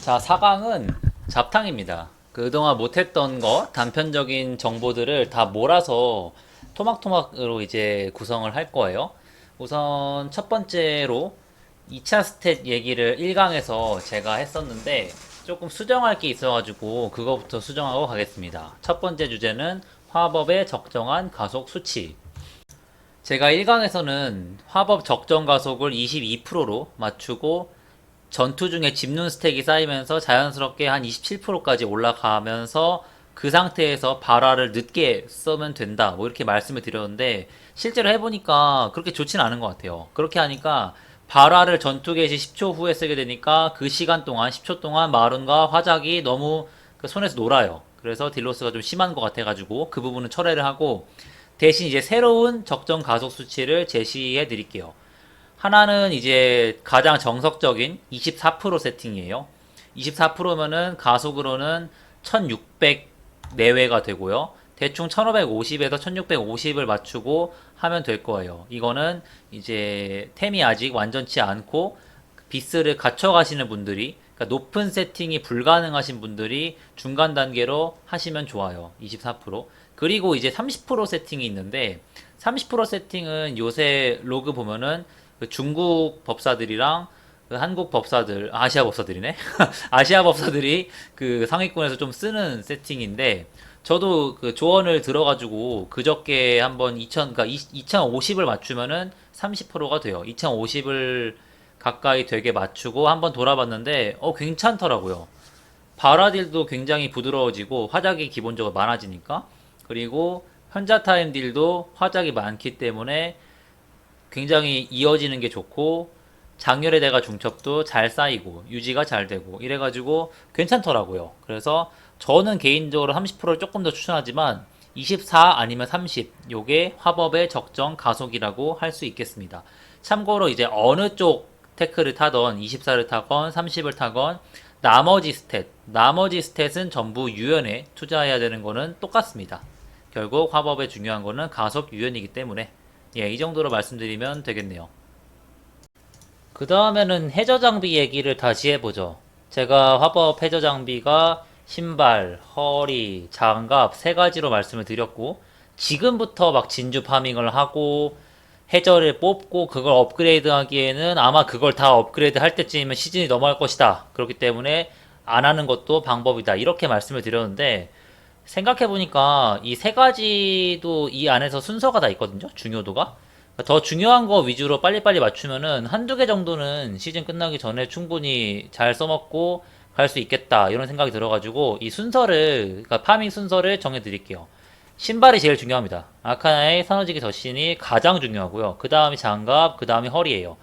자, 4강은 잡탕입니다. 그동안 못했던 거, 단편적인 정보들을 다 몰아서 토막토막으로 이제 구성을 할 거예요. 우선 첫 번째로 2차 스탯 얘기를 1강에서 제가 했었는데 조금 수정할 게 있어가지고 그거부터 수정하고 가겠습니다. 첫 번째 주제는 화법의 적정한 가속 수치. 제가 1강에서는 화법 적정 가속을 22%로 맞추고 전투 중에 집눈 스택이 쌓이면서 자연스럽게 한 27%까지 올라가면서 그 상태에서 발화를 늦게 쓰면 된다. 뭐 이렇게 말씀을 드렸는데 실제로 해보니까 그렇게 좋진 않은 것 같아요. 그렇게 하니까 발화를 전투 개시 10초 후에 쓰게 되니까 그 시간 동안 10초 동안 마룬과 화작이 너무 그 손에서 놀아요. 그래서 딜로스가 좀 심한 것 같아가지고 그 부분은 철회를 하고 대신 이제 새로운 적정 가속 수치를 제시해 드릴게요. 하나는 이제 가장 정석적인 24% 세팅이에요. 24%면은 가속으로는 1600 내외가 되고요. 대충 1550에서 1650을 맞추고 하면 될 거예요. 이거는 이제 템이 아직 완전치 않고 비스를 갖춰 가시는 분들이 그러니까 높은 세팅이 불가능하신 분들이 중간 단계로 하시면 좋아요. 24%. 그리고 이제 30% 세팅이 있는데 30% 세팅은 요새 로그 보면은 그 중국 법사들이랑 그 한국 법사들, 아시아 법사들이네? 아시아 법사들이 그 상위권에서 좀 쓰는 세팅인데, 저도 그 조언을 들어가지고 그저께 한번 2000, 그러니까 2050을 맞추면은 30%가 돼요. 2050을 가까이 되게 맞추고 한번 돌아봤는데, 어, 괜찮더라고요. 바라딜도 굉장히 부드러워지고, 화작이 기본적으로 많아지니까. 그리고 현자 타임 딜도 화작이 많기 때문에 굉장히 이어지는 게 좋고 장렬의 대가 중첩도 잘 쌓이고 유지가 잘 되고 이래가지고 괜찮더라고요. 그래서 저는 개인적으로 30%를 조금 더 추천하지만 24 아니면 30 요게 화법의 적정 가속이라고 할 수 있겠습니다. 참고로 이제 어느 쪽 테크를 타던 24를 타건 30을 타건 나머지 스탯 나머지 스탯은 전부 유연에 투자해야 되는 거는 똑같습니다. 결국 화법에 중요한 거는 가속 유연이기 때문에 예, 이 정도로 말씀드리면 되겠네요. 그 다음에는 해저 장비 얘기를 다시 해보죠. 제가 화법 해저 장비가 신발, 허리, 장갑 세 가지로 말씀을 드렸고, 지금부터 막 진주 파밍을 하고, 해저를 뽑고 그걸 업그레이드 하기에는 아마 그걸 다 업그레이드 할 때쯤이면 시즌이 넘어갈 것이다. 그렇기 때문에 안 하는 것도 방법이다. 이렇게 말씀을 드렸는데, 생각해보니까 이 세 가지도 이 안에서 순서가 다 있거든요. 중요도가. 더 중요한 거 위주로 빨리빨리 맞추면은 한두 개 정도는 시즌 끝나기 전에 충분히 잘 써먹고 갈 수 있겠다. 이런 생각이 들어가지고 이 순서를, 그러니까 파밍 순서를 정해드릴게요. 신발이 제일 중요합니다. 아카나의 사너지기 덧신이 가장 중요하고요. 그 다음이 장갑, 그 다음이 허리예요.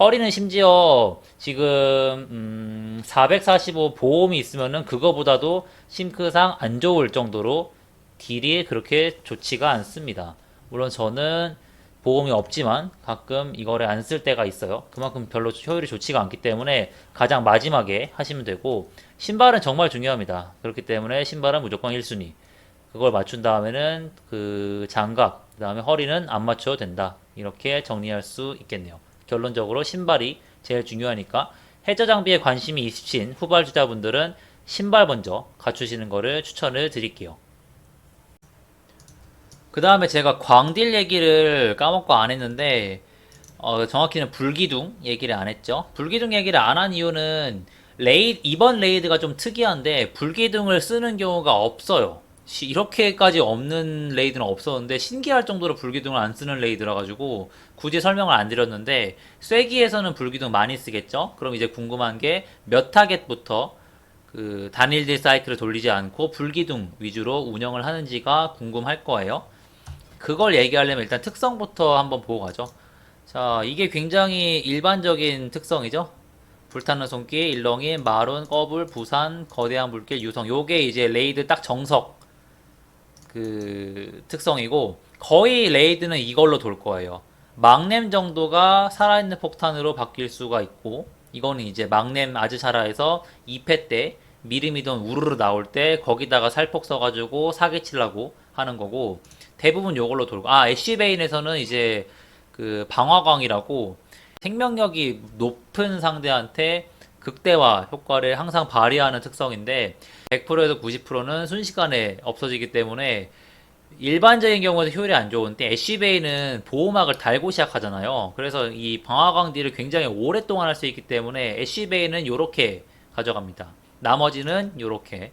허리는 심지어 지금 음, 445 보험이 있으면은 그거보다도 싱크상 안 좋을 정도로 딜이 그렇게 좋지가 않습니다. 물론 저는 보험이 없지만 가끔 이거를 안 쓸 때가 있어요. 그만큼 별로 효율이 좋지가 않기 때문에 가장 마지막에 하시면 되고 신발은 정말 중요합니다. 그렇기 때문에 신발은 무조건 1순위. 그걸 맞춘 다음에는 그 장갑, 그 다음에 허리는 안 맞춰도 된다. 이렇게 정리할 수 있겠네요. 결론적으로 신발이 제일 중요하니까 해저 장비에 관심이 있으신 후발주자분들은 신발 먼저 갖추시는 거를 추천을 드릴게요. 그 다음에 제가 광딜 얘기를 까먹고 안 했는데 어, 정확히는 불기둥 얘기를 안 했죠. 불기둥 얘기를 안 한 이유는 레이 이번 레이드가 좀 특이한데 불기둥을 쓰는 경우가 없어요. 시- 이렇게까지 없는 레이드는 없었는데 신기할 정도로 불기둥을 안 쓰는 레이드라 가지고 굳이 설명을 안 드렸는데 쐐기에서는 불기둥 많이 쓰겠죠. 그럼 이제 궁금한 게 몇 타겟부터 그 단일 딜 사이클을 돌리지 않고 불기둥 위주로 운영을 하는지가 궁금할 거예요. 그걸 얘기하려면 일단 특성부터 한번 보고 가죠. 자, 이게 굉장히 일반적인 특성이죠. 불타는 손길, 일렁이, 마룬, 꺼불, 부산, 거대한 물길, 유성. 요게 이제 레이드 딱 정석 그 특성이고 거의 레이드는 이걸로 돌 거예요. 막냄 정도가 살아있는 폭탄으로 바뀔 수가 있고 이거는 이제 막냄 아즈샤라에서 2패 때 미르미돈 우르르 나올 때 거기다가 살폭 써가지고 사기치려고 하는 거고 대부분 요걸로 돌고 아 애쉬베인에서는 이제 그 방화광이라고 생명력이 높은 상대한테 극대화 효과를 항상 발휘하는 특성인데 100%에서 90%는 순식간에 없어지기 때문에 일반적인 경우에도 효율이 안 좋은데 애쉬베이는 보호막을 달고 시작하잖아요. 그래서 이 방화광딜을 굉장히 오랫동안 할 수 있기 때문에 애쉬베이는 요렇게 가져갑니다. 나머지는 요렇게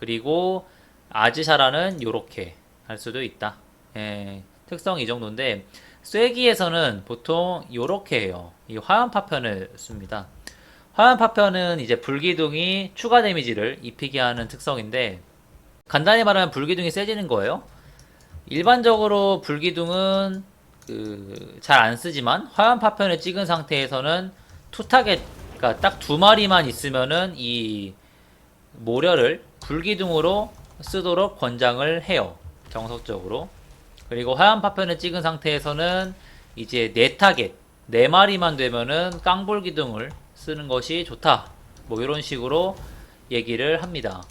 그리고 아즈샤라는 요렇게 할 수도 있다. 예, 특성이 이 정도인데 쐐기에서는 보통 요렇게 해요. 이 화염 파편을 씁니다. 화염 파편은 이제 불기둥이 추가 데미지를 입히게 하는 특성인데 간단히 말하면 불기둥이 세지는 거예요. 일반적으로 불기둥은 그 잘 안 쓰지만 화염 파편을 찍은 상태에서는 투 타겟 그러니까 딱 두 마리만 있으면은 이 모려를 불기둥으로 쓰도록 권장을 해요. 정석적으로. 그리고 화염 파편을 찍은 상태에서는 이제 네 타겟 네 마리만 되면은 깡볼 기둥을 쓰는 것이 좋다. 뭐 이런 식으로 얘기를 합니다.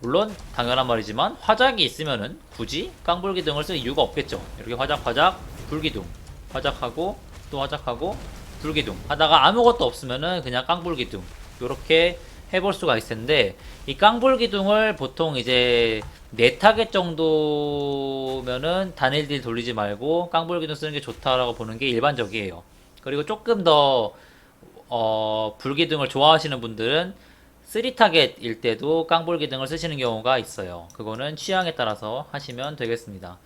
물론 당연한 말이지만 화작이 있으면은 굳이 깡볼 기둥을 쓸 이유가 없겠죠. 이렇게 화작 화작 불기둥 화작하고 또 화작하고 불기둥 하다가 아무것도 없으면은 그냥 깡볼 기둥 이렇게 해볼 수가 있을 텐데 이 깡볼 기둥을 보통 이제 네 타겟 정도면은 단일 딜 돌리지 말고 깡볼 기둥 쓰는 게 좋다라고 보는 게 일반적이에요. 그리고 조금 더 어, 불기둥을 좋아하시는 분들은 3타겟일 때도 깡볼 기둥을 쓰시는 경우가 있어요. 그거는 취향에 따라서 하시면 되겠습니다.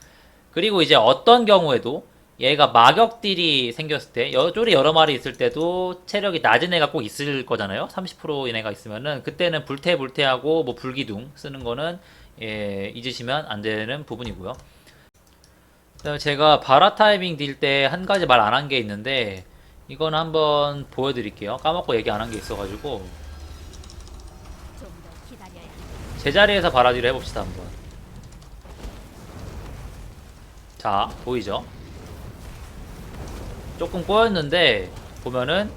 그리고 이제 어떤 경우에도 얘가 마격딜이 생겼을 때, 여 쫄이 여러 마리 있을 때도 체력이 낮은 애가 꼭 있을 거잖아요. 30%인 애가 있으면은 그때는 불태 불태하고 뭐 불기둥 쓰는 거는 예, 잊으시면 안 되는 부분이고요. 제가 바라 타이밍 딜 때 한 가지 말 안 한 게 있는데 이건 한번 보여드릴게요. 까먹고 얘기 안 한 게 있어가지고. 제자리에서 바라디를 해봅시다 한번. 자 보이죠? 조금 꼬였는데 보면은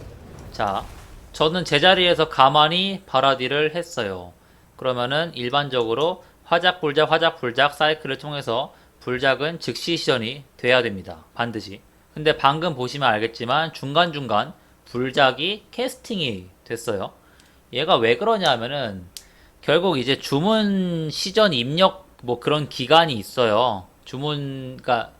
자 저는 제자리에서 가만히 바라디를 했어요. 그러면은 일반적으로 화작 불작 화작 불작 사이클을 통해서 불작은 즉시 시전이 돼야 됩니다. 반드시. 근데 방금 보시면 알겠지만 중간중간 불작이 캐스팅이 됐어요. 얘가 왜 그러냐 하면은 결국 이제 주문 시전 입력 뭐 그런 기간이 있어요. 주문 그러니까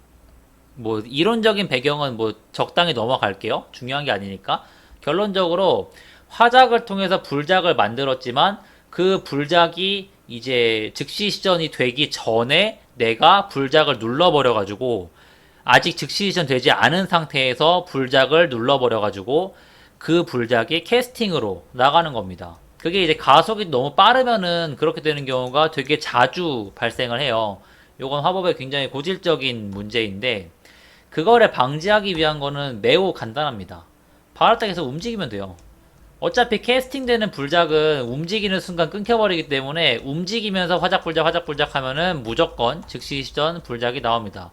뭐 이론적인 배경은 뭐 적당히 넘어갈게요. 중요한 게 아니니까. 결론적으로 화작을 통해서 불작을 만들었지만 그 불작이 이제 즉시 시전이 되기 전에 내가 불작을 눌러버려 가지고 아직 즉시 시전 되지 않은 상태에서 불작을 눌러버려 가지고 그 불작이 캐스팅으로 나가는 겁니다. 그게 이제 가속이 너무 빠르면은 그렇게 되는 경우가 되게 자주 발생을 해요. 요건 화법의 굉장히 고질적인 문제인데 그거를 방지하기 위한 거는 매우 간단합니다. 바라딱에서 움직이면 돼요. 어차피 캐스팅되는 불작은 움직이는 순간 끊겨버리기 때문에 움직이면서 화작불작 화작불작 하면은 무조건 즉시 시전 불작이 나옵니다.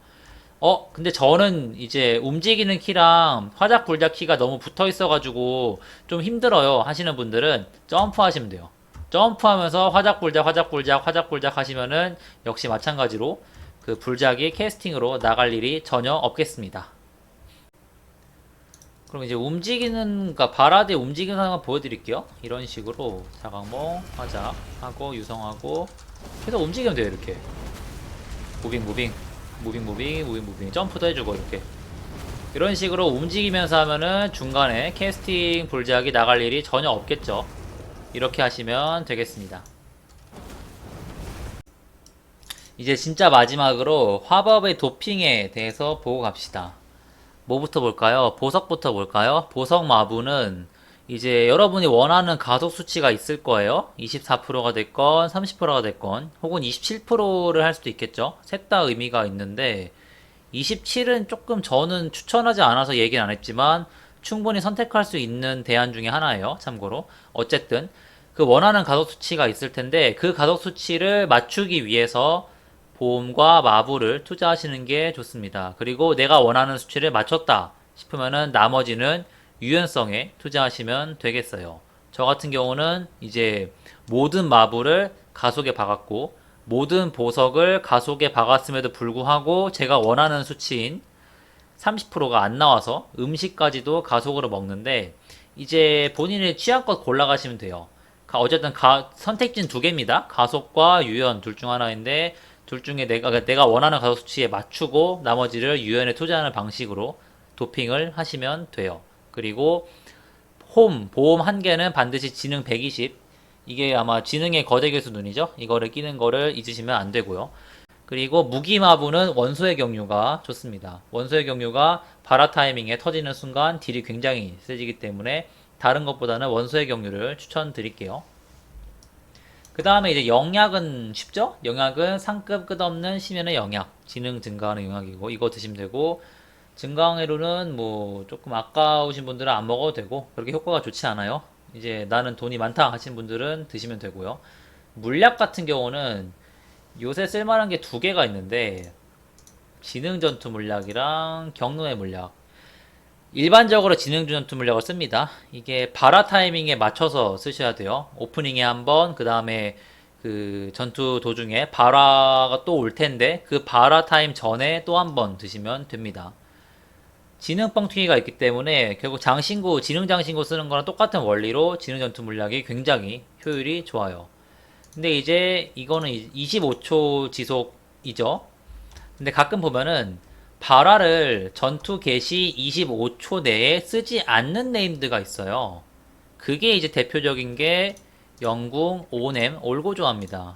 어, 근데 저는 이제 움직이는 키랑 화작 불작 키가 너무 붙어 있어가지고 좀 힘들어요 하시는 분들은 점프 하시면 돼요. 점프하면서 화작 불작 화작 불작 화작 불작 하시면은 역시 마찬가지로 그 불작이 캐스팅으로 나갈 일이 전혀 없겠습니다. 그럼 이제 움직이는, 그러니까 바라드에 움직이는 상황 보여드릴게요. 이런 식으로 자강모, 화작 하고 유성하고 계속 움직이면 돼요 이렇게. 무빙 무빙 무빙 무빙 무빙 무빙 점프도 해주고 이렇게 이런 식으로 움직이면서 하면은 중간에 캐스팅 불작이 나갈 일이 전혀 없겠죠 이렇게 하시면 되겠습니다 이제 진짜 마지막으로 화법의 도핑에 대해서 보고 갑시다 뭐부터 볼까요? 보석부터 볼까요? 보석 마부는 이제 여러분이 원하는 가속 수치가 있을 거예요. 24%가 됐건 30%가 됐건 혹은 27%를 할 수도 있겠죠. 셋 다 의미가 있는데 27은 조금 저는 추천하지 않아서 얘기는 안 했지만 충분히 선택할 수 있는 대안 중에 하나예요. 참고로 어쨌든 그 원하는 가속 수치가 있을 텐데 그 가속 수치를 맞추기 위해서 보험과 마부를 투자하시는 게 좋습니다. 그리고 내가 원하는 수치를 맞췄다 싶으면은 나머지는 유연성에 투자하시면 되겠어요. 저 같은 경우는 이제 모든 마부를 가속에 박았고 모든 보석을 가속에 박았음에도 불구하고 제가 원하는 수치인 30%가 안 나와서 음식까지도 가속으로 먹는데 이제 본인의 취향껏 골라가시면 돼요. 가- 어쨌든 가- 선택지는 두 개입니다. 가속과 유연 둘 중 하나인데 둘 중에 내가 내가 원하는 가속 수치에 맞추고 나머지를 유연에 투자하는 방식으로 도핑을 하시면 돼요. 그리고 홈 보험 한 개는 반드시 지능 120 이게 아마 지능의 거대 개수 눈이죠. 이거를 끼는 거를 잊으시면 안 되고요. 그리고 무기마부는 원소의 경류가 좋습니다. 원소의 경류가 바라 타이밍에 터지는 순간 딜이 굉장히 세지기 때문에 다른 것보다는 원소의 경류를 추천드릴게요. 그 다음에 이제 영약은 쉽죠? 영약은 상급 끝없는 심연의 영약, 지능 증가하는 영약이고 이거 드시면 되고 증강회로는 뭐 조금 아까우신 분들은 안 먹어도 되고 그렇게 효과가 좋지 않아요. 이제 나는 돈이 많다 하신 분들은 드시면 되고요. 물약 같은 경우는 요새 쓸만한 게 두 개가 있는데 지능 전투 물약이랑 경로의 물약. 일반적으로 지능 전투 물약을 씁니다. 이게 바라 타이밍에 맞춰서 쓰셔야 돼요. 오프닝에 한 번, 그 다음에 그 전투 도중에 바라가 또 올 텐데 그 바라 타임 전에 또 한 번 드시면 됩니다. 지능 뻥튀기가 있기 때문에 결국 장신구, 지능 장신구 쓰는 거랑 똑같은 원리로 지능 전투 물약이 굉장히 효율이 좋아요. 근데 이제 이거는 25초 지속이죠. 근데 가끔 보면은 바라를 전투 개시 25초 내에 쓰지 않는 네임드가 있어요. 그게 이제 대표적인 게 영궁, 오넴, 올고조합니다.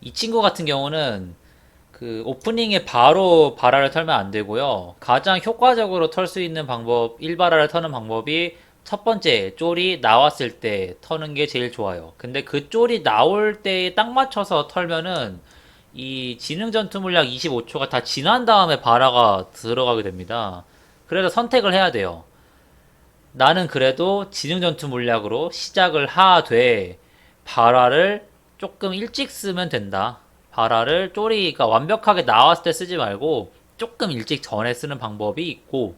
이 친구 같은 경우는 그 오프닝에 바로 바라를 털면 안 되고요. 가장 효과적으로 털 수 있는 방법, 1바라를 터는 방법이 첫 번째 쫄이 나왔을 때 터는 게 제일 좋아요. 근데 그 쫄이 나올 때에 딱 맞춰서 털면은 이 지능 전투 물약 25초가 다 지난 다음에 바라가 들어가게 됩니다. 그래서 선택을 해야 돼요. 나는 그래도 지능 전투 물약으로 시작을 하되 바라를 조금 일찍 쓰면 된다. 바라를 쪼리가 완벽하게 나왔을 때 쓰지 말고 조금 일찍 전에 쓰는 방법이 있고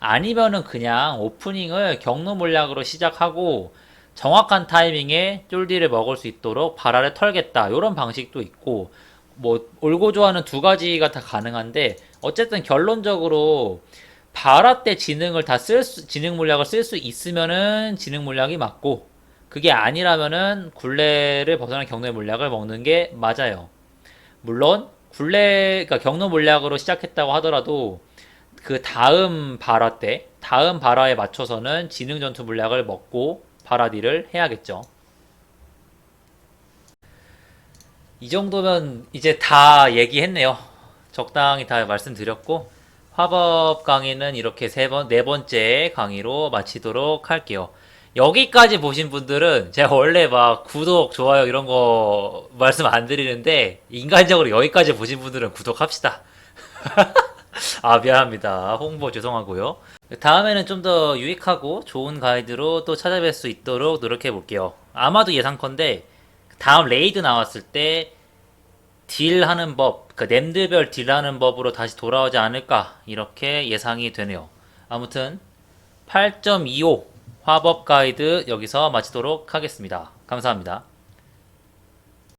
아니면은 그냥 오프닝을 경로 물약으로 시작하고 정확한 타이밍에 쫄디를 먹을 수 있도록 바라를 털겠다. 이런 방식도 있고 뭐 올고 좋아하는 두 가지가 다 가능한데 어쨌든 결론적으로 바라 때 지능을 다 쓸 수, 지능 물약을 쓸 수 있으면은 지능 물약이 맞고 그게 아니라면은 굴레를 벗어난 경로의 물약을 먹는 게 맞아요. 물론 굴레 그러니까 경로 물약으로 시작했다고 하더라도 그 다음 바라 때 다음 바라에 맞춰서는 지능 전투 물약을 먹고 바라디를 해야겠죠. 이 정도면 이제 다 얘기했네요. 적당히 다 말씀드렸고 화법 강의는 이렇게 세 번, 네 번째 강의로 마치도록 할게요. 여기까지 보신 분들은 제가 원래 막 구독, 좋아요 이런 거 말씀 안 드리는데 인간적으로 여기까지 보신 분들은 구독합시다. 아, 미안합니다. 홍보 죄송하고요. 다음에는 좀 더 유익하고 좋은 가이드로 또 찾아뵐 수 있도록 노력해 볼게요. 아마도 예상컨대 다음 레이드 나왔을 때 딜하는 법, 그 nem드별 딜하는 법으로 다시 돌아오지 않을까 이렇게 예상이 되네요. 아무튼 8.25 화법 가이드 여기서 마치도록 하겠습니다. 감사합니다.